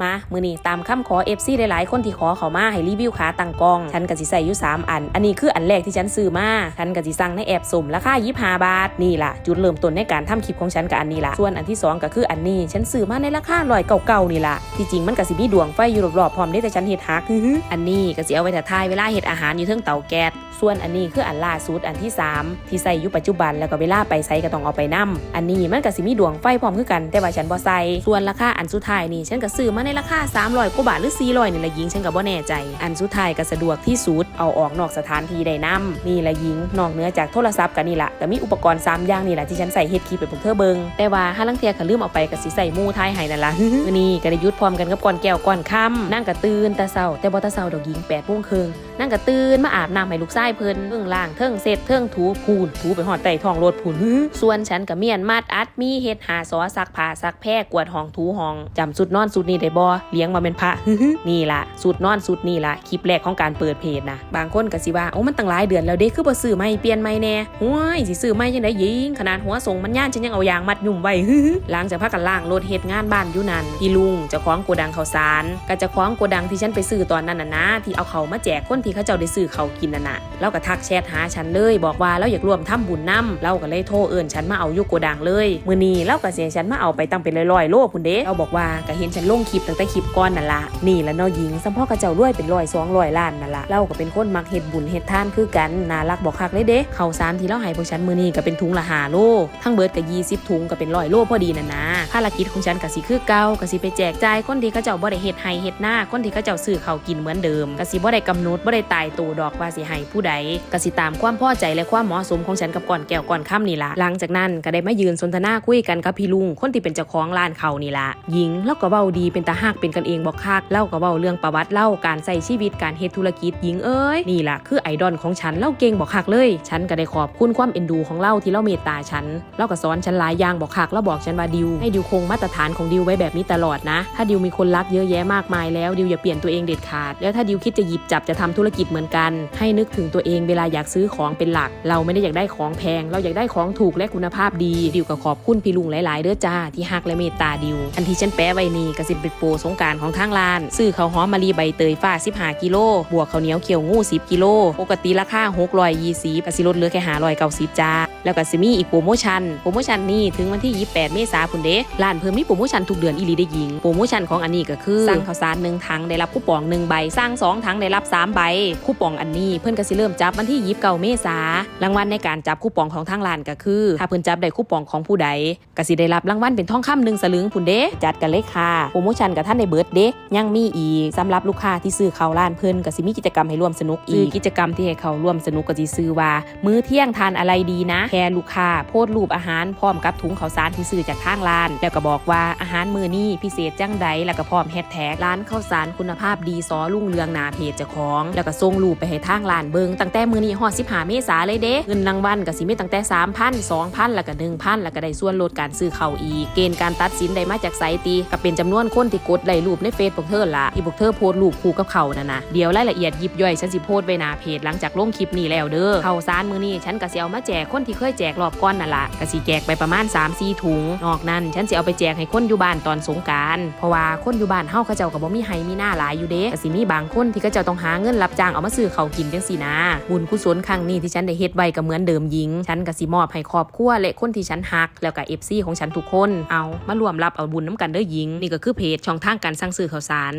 มามือนี้ตามคำขอ FC หลายๆ คนที่ขอเขามาให้รีวิวขาตั้งกล้อง ฉันก็สิใส่อยู่3อัน อันนี้คืออันแรกที่ฉันซื้อมา ฉันก็สิสั่งในแอปสมราคา25บาท นี่ล่ะ จุดเริ่มต้นในการทำคลิปของฉันกับอันนี้ล่ะ ส่วนอันที่ 2 ก็คืออันนี้ ฉันซื้อมาในราคาร้อยเก่าๆนี่ล่ะ ที่จริงมันก็สิมีดวงไฟอยู่รอบๆพร้อมได้แต่ฉันเฮ็ดฮักอันนี้ก็สิเอาไว้ถ่ายทายเวลาเฮ็ดอาหารอยู่เทิงเตาแก๊ส ส่วนอันนี้คืออันล่าสุดอันที่ 3 ที่ใส่อยู่ปัจจุบันแล้วก็เวลาไปใส่ก็ต้องเอาไปนํอันนี้มันก็สิมีดวงไฟพร้อมคือกัน แต่ว่าฉันบ่ใส่ส่วนราคาอันสุดท้ายนี่ฉันก็ซื้อมาในราคา300กว่าบาทหรือ 400นี่ละยิงฉันก็บ่แน่ใจ อันสุดท้ายก็สะดวกที่สุดเอาออกนอกสถานที่ได้นํนี่ละยิงนอกเนื้อจากโทรศัพท์กันนี่ละก็มีอุปกรณ์3อย่างนี่แหละที่ฉันใส่เฮ็ดคลิปไปพวกเธอเบิงแต่ว่าถ้าลังเทียก็ลืมเอาไปก็สิใส่หมูท้ายให้นั่นล่ะนี้ก็ได้ยุดพร้อมกันกับก่อนแก้วก่อนค่ำนั่งก็ตื่นตาเช้าแต่บ่ตาเช้าดอกยิง8โมงครึ่ง นั่งก็ตื่นมาอาบน้ำให้ลูกชายเพิ่นเบิ่งล่างเทิงเสร็จเทิงถูพูนถูไปหอดไต่ท้องรถพูนส่วนฉันก็เมียนมาดอัดมีเฮ็ดหาซอซักผ้าซักแพร่กวดห้องถูห้องจำสุดนอนสุดนี้ได้บ่เลี้ยงมาเป็นพระนี่ล่ะสุดนอนสุดนี่ล่ะคลิปแรกของการเปิดเพจนะบางคนก็สิว่าโอ้มันตั้งหลายเดือนแล้วเด้คือบ่ซื้อใหม่เปลี่ยนใหม่แน่ห้วยสิซื้อใหม่จังได๋ยิงขนาดหัวส่งมันย่านฉันยังเอายางมัดยุ่มไว้หื้อหลังจากพักกันล่างรถเฮ็ดงานบ้านอยู่นั่นพี่ลุงเจ้าของโกดังข้าวสารก็เจ้าของโกดังที่ฉันไปซื้อตอนนั้นน่ะนะที่เอาเขามาแจกคนที่ที่เขาเจ้าได้ซื้อเขากินน่ะนะแล้วก็ทักแชทหาฉันเลย บอกว่าเราอยากร่วมทำบุญนำเราก็เลยโทรเอิ้นฉันมาเอายู่โกดังเลยมือนี้เราก็เสียฉันมาเอาไปตั้งเป็นร้อยๆโลพุ่นเด้เราบอกว่าก็เห็นฉันลงคลิปตั้งแต่คลิปก่อนนั่นละนี่และเนาะหญิงสัมพ่อกับเจ้ารวยเป็นร้อยสองร้อยล้านนั่นละเราก็เป็นคนมักเฮ็ดบุญเฮ็ดทานคือกันน่ารักบอกคักเลยเด้เขาสารที่เราให้พวกฉันมือนี้ก็เป็นถุงละหาโลทั้งเบิร์ดก็20ถุงก็เป็นร้อยโลพอดีนั่นนะภารกิจของฉันก็สิคือเก่าก็สิไปแจกจ่ายคนที่เขาเจ้าบ่ได้เฮ็ดให้เฮ็ดหน้าคนที่เขาเจ้าซื้อเขากินเหมือนเดิมก็สิบ่ได้กำหนดบได้ตายตัวดอกว่าสิให้ผู้ใดก็สิตามความพอใจและความเหมาะสมของฉันกับก่อนแก้วก่อนค่ำนี่ล่ะหลังจากนั้นก็ได้มายืนสนทนาคุยกันกับพี่ลุงคนที่เป็นเจ้าของร้านเขานี่ล่ะหญิงแล้วก็เว้าดีเป็นตาฮักเป็นกันเองบอกคักเล่าก็เว้าเรื่องประวัติเล่าการใส่ชีวิตการเฮ็ดธุรกิจหญิงเอ้ยนี่ล่ะคือไอดอลของฉันเล่าเก่งบอกคักเลย ฉันก็ได้ขอบคุณความเอ็นดูของเล่าที่เล่าเมตตาฉันเล่าก็สอนฉันหลายอย่างบอกคักแล้วบอกฉันว่าดิวให้ดิวคงมาตรฐานของดิวไว้แบบนี้ตลอดนะ ถ้าดิวมีคนรักเยอะแยะมากมายแล้วดิวอย่าเปลี่ยนตัวเองเด็ดขาดแล้วถ้าดิวคิดจะหยิบจับจะทำธุธุรกิจเหมือนกัน ให้นึกถึงตัวเองเวลาอยากซื้อของเป็นหลัก เราไม่ได้อยากได้ของแพง เราอยากได้ของถูกและคุณภาพดี ดิวกับขอบคุณพี่ลุงหลาย ๆ เด้อจ้า ที่ฮักและเมตตาดิว อันที่ฉันแปะไว้นี่กระสิเป็นโปรสงการของทางร้าน ซื้อข้าวหอมมะลิใบเตยฝ้า15กิโลบวกข้าวเหนียวเขียวงู10กิโลปกติราคา620ก็สิลดเหลือแค่590จ้า แล้วก็สิมีอีกโปรโมชั่น โปรโมชั่นนี้ถึงวันที่ 28 เมษายนพุ่นเด้ร้านเพิ่มมีโปรโมชั่นทุกเดือนอีหลีได้หญิง โปรโมชั่นของอันนี้ก็คือ สั่งข้าวสาร1ถังได้รับคูปอง1ใบ สั่ง2ถังได้รับ3ใบ คูปองอันนี้เพิ่นก็สิเริ่มจับวันที่ 29 เมษารางวัลในการจับคูปองของทางร้านก็คือ ถ้าเพิ่นจับได้คูปองของผู้ใดก็สิได้รับรางวัลเป็นทองคำหนึ่งสลึงพุ่นเด้จัดกันเลยค่ะ โปรโมชั่นกับท่านในเบิร์ดเด้ยังมีอีกสำหรับลูกค้าที่ซื้อข้าวร้านเพิ่นก็สิมีกิจกรรมให้ร่วมสนุกอีกกิจกรรมที่ให้เขาร่วมสนุกก็สิซื้อว่า มื้อเที่ยงทานอะไรดีนะแค่ลูกค้าโพสต์รูปอาหารพร้อมกับถุงข้าวสารที่ซื้อจากทางร้าน แล้วก็บอกว่าอาหารมื้อนี้พิเศษจังใดแล้วก็พร้อมแฮชแท็กร้านข้าวสารคุณภาพดีซอรุ่งเรืองนาเพจเจ้าของ แล้วก็ส่งรูปไปให้ทางร้านเบิงตั้งแต่มื้อนี้ฮอด15เมษาเลยเด้เงินรางวัลก็สิมีตั้งแต่ 3,000 2,000 แล้วก็1,000 แล้วก็ได้ส่วนลดการซื้อเข้าอีก เกณฑ์การตัดสินได้มาจากไซต์ตีก็เป็นจำนวนคนที่กดไลค์รูปในเฟซพวกเธอละที่พวกเธอโพสต์รูปคู่กับเขานั่นนะเดี๋ยวรายละเอียดยิบย่อยฉันสิโพสต์ไว้หน้าเพจหลังจากลงคลิปนี้แล้วเด้อข้าวสารมื้อนี้ฉันก็สิเอามาแจกคนที่เคยแจกรอบก่อนนั่นละก็สิแจกไปประมาณ3-4ถุง นอกนั้นฉันสิเอาไปแจกให้คนอยู่บ้านตอนสงการเพราะว่าคนอยู่บ้านเฮาเขาเจ้าก็บ่มีไห้มีหน้าหลายอยู่เด้ก็สิมีบางคนที่เขาเจ้าต้องหาเงินรับจ้างเอามาซื้อเขากินจังซี่นะ บุญกุศลครั้งนี้ที่ฉันได้เฮ็ดไว้ก็เหมือนเดิมยิง ฉันก็สิมอบให้ครอบครัวและคนที่ฉันฮัก แล้วก็ FC ของฉันทุกคน เอามารวมรับเอาบุญน้ำกันเด้อหญิง นี่ก็คือเพจช่องทางการสั่งซื้อข้าวสาร